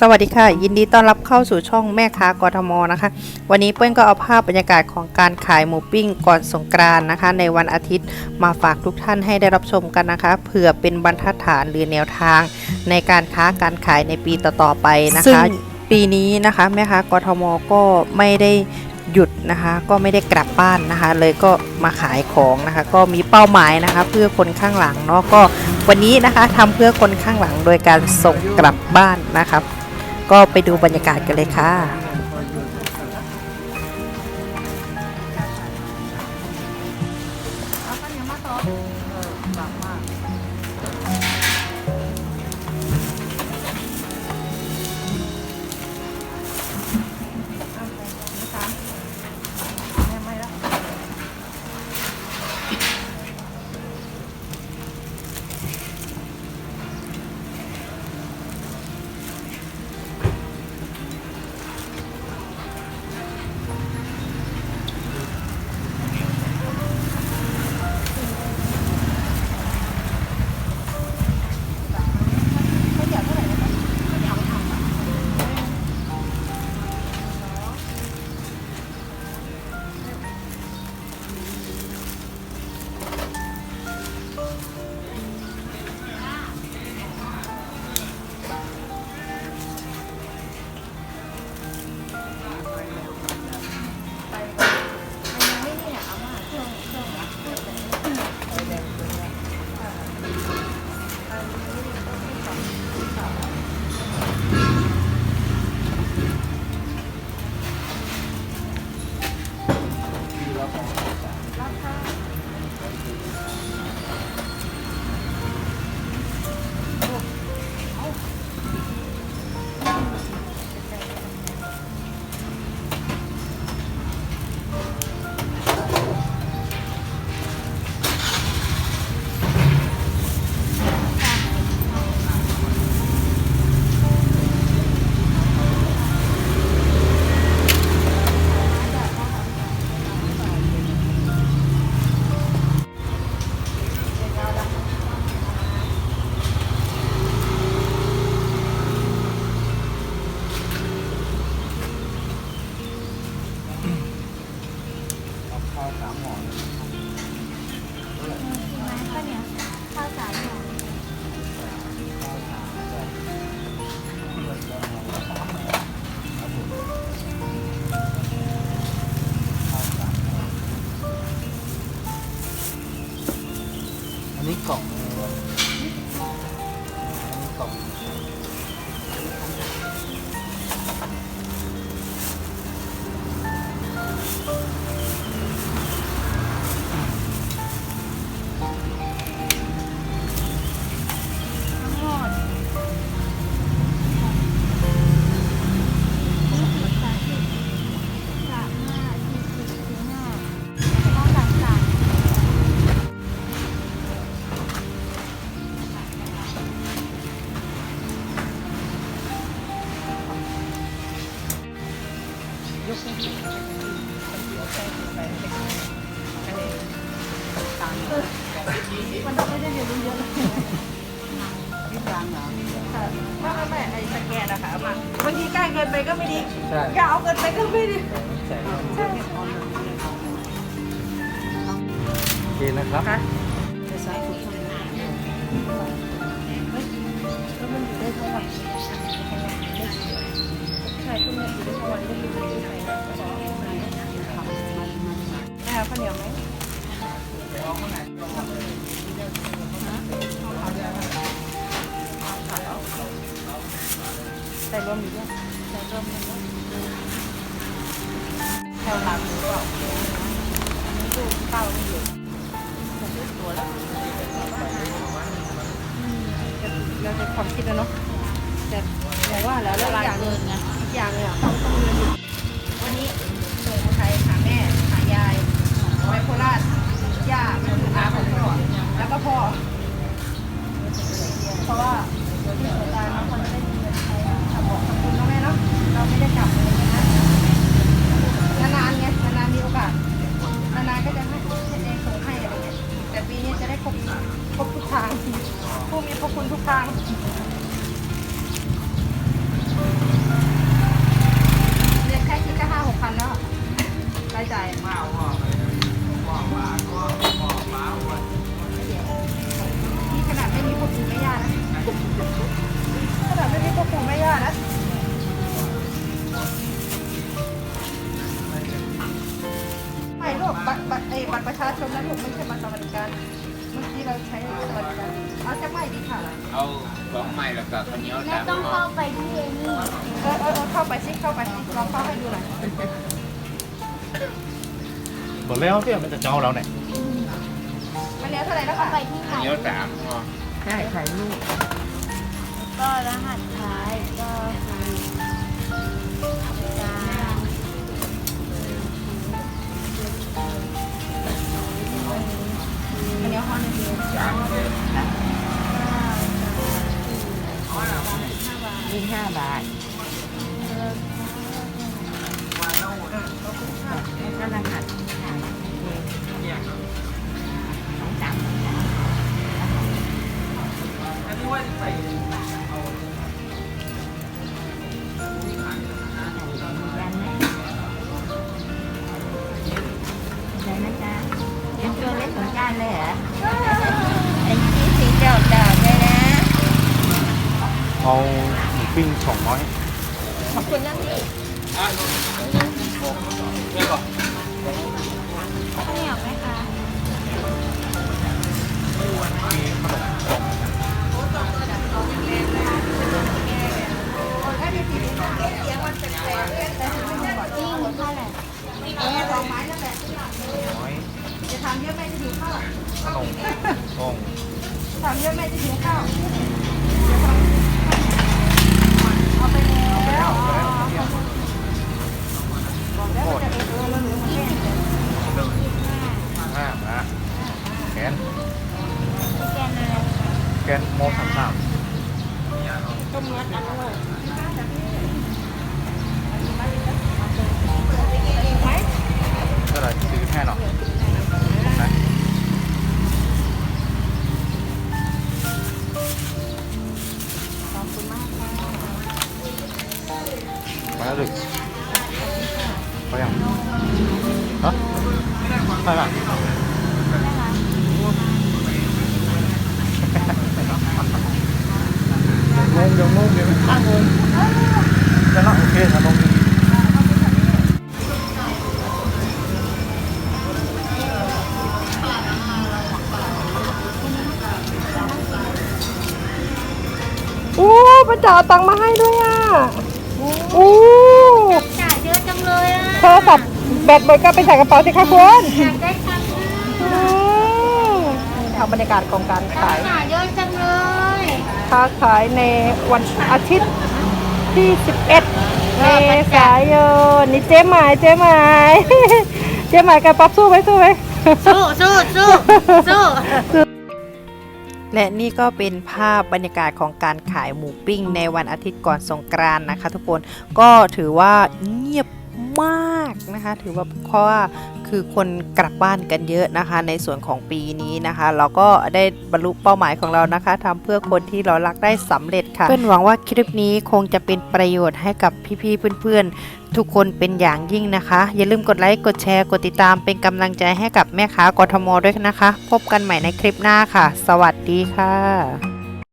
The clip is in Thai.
สวัสดีค่ะ ยินดีต้อนรับเข้าสู่ช่องแม่ค้ากทมนะคะ วันนี้เปิ้ลก็เอาภาพบรรยากาศของการขายหมูปิ้งก่อนสงกรานต์นะคะ ในวันอาทิตย์มาฝากทุกท่านให้ได้รับชมกันนะคะเผื่อเป็นบรรทัดฐานหรือแนวทาง ในการค้าการขายในปีต่อๆไปนะคะซึ่งปีนี้นะคะแม่ค้ากทมก็ไม่ได้หยุดนะคะ ก็ไม่ได้กลับบ้านนะคะ เลยก็มาขายของนะคะ ก็มีเป้าหมายนะคะ เพื่อคนข้างหลังเนาะก็วันนี้นะคะทำเพื่อคนข้างหลังโดยการส่งกลับบ้านนะครับ ก็ไปดูบรรยากาศกันเลยค่ะข้าว มันไม่ได้เรียนรู้เยอะเลยที่กลางเหรอไม่ไม่ไม่ไอ้สแกนอะค่ะเอามาบางทีใกล้เกินไปก็ไม่ดีใช่ยาวเกินไปก็ไม่ดีใช่โอเคนะครับค่ะใช่คุณแม่อยู่ได้ทั้งวันได้กินได้กินไปนะ แม่ข้าวเหนียวไหมใส่รวมอยู่ด้วยใส่รวมอยู่ด้วยแถวหลังหรือเปล่าอันนี้ดูเป้าไม่อยู่ผมดูตัวแล้วอืมแล้วแต่ความคิดนะเนาะแต่แต่ว่าแล้วแล้วอย่างหนึง อีกอย่างเนี่ยเขาต้องเรียนอยู่วันนี้ส่งไทยหาแม่หายายไปโคราชย่าเป็นอาของพ่อแล้วก็พ่อ เพราะว่าที่สงกรารน้องคนจะได้มีเงินใช้ทำบอกทำบุญเนาะแม่เนาะเราไม่ได้กลับเลยนะนานๆไงนานๆมีโอกาสนานๆก็จะให้ให้เองส่งให้อะไรเงี้ยแต่ปีนี้จะได้ครบครบทุกทางผู้มีพระคุณทุกทาง ประชาชนนะลูกไม่ใช่บัตรสวัสดิการเมื่อกี้เราใช้สวัสดิการเอาจะไม่ดีค่ะเอาสองไม้แล้วก็ข้าวเหนียวแม่สามต้องห่อเข้าไปที่ไอ้นี่เออเออเออเข้าไปสิเข้าไปสิลองเข้าให้ดูหน่อยบอกแล้วเพี่มันจะเจ้าเราเนี่ยมันเนี้ยเท่าไหร่แล้วเข้าค่ะไปที่ข้าวถ่ายเหนียวสามห่อ ใช่ถ่ายรูปก็รหัสท้ายก็คือานเลยเหรอไอ้ที่สีเจ้าดาวเลยนะ เอาหมูปิ้งสองร้อย ขอบคุณนะพี่ ต้มเนื้อกันโลกเท่าไหร่สี่สิบห้าเนาะนะ งฮะไปป่ะนะคะงงเดี๋ยวงงเดี๋ยวข้างงงแล้วเนาะโอเคถ้าลงโอ้ป้าจ๋าเอาตังค์มาให้ด้วยอะโอ้จ่ายเยอะจังเลยอะโทรศัพท์แบตหมดก็ไปใส่กระเป๋าสิคะคุณอยากได้ตังค์อืมเอาบรรยากาศของการขาย จ่ายเยอะจังเลย ค้าขายในวันอาทิตย์ที่ 11 เมษายนนี่เจ๊หมายเจ๊หมาย เจ๊หมายกับป๊อปสู้ไหมสู้ไหมสู้สู้สู้สู้และนี่ก็เป็นภาพบรรยากาศของการขายหมูปิ้ง ในวันอาทิตย์ก่อนสงกรานต์นะคะ ทุกคนก็ถือว่าเงียบมากนะคะ ถือว่าเพราะว่า คือคนกลับบ้านกันเยอะนะคะ ในส่วนของปีนี้นะคะ เราก็ได้บรรลุเป้าหมายของเรานะคะทำเพื่อคนที่เรารักได้สำเร็จค่ะเป็นหวังว่าคลิปนี้คงจะเป็นประโยชน์ให้กับพี่ๆเพื่อนๆ ทุกคนเป็นอย่างยิ่งนะคะ อย่าลืมกดไลค์กดแชร์กดติดตามเป็นกำลังใจให้กับแม่ค้ากทมด้วยนะคะ พบกันใหม่ในคลิปหน้าค่ะ สวัสดีค่ะ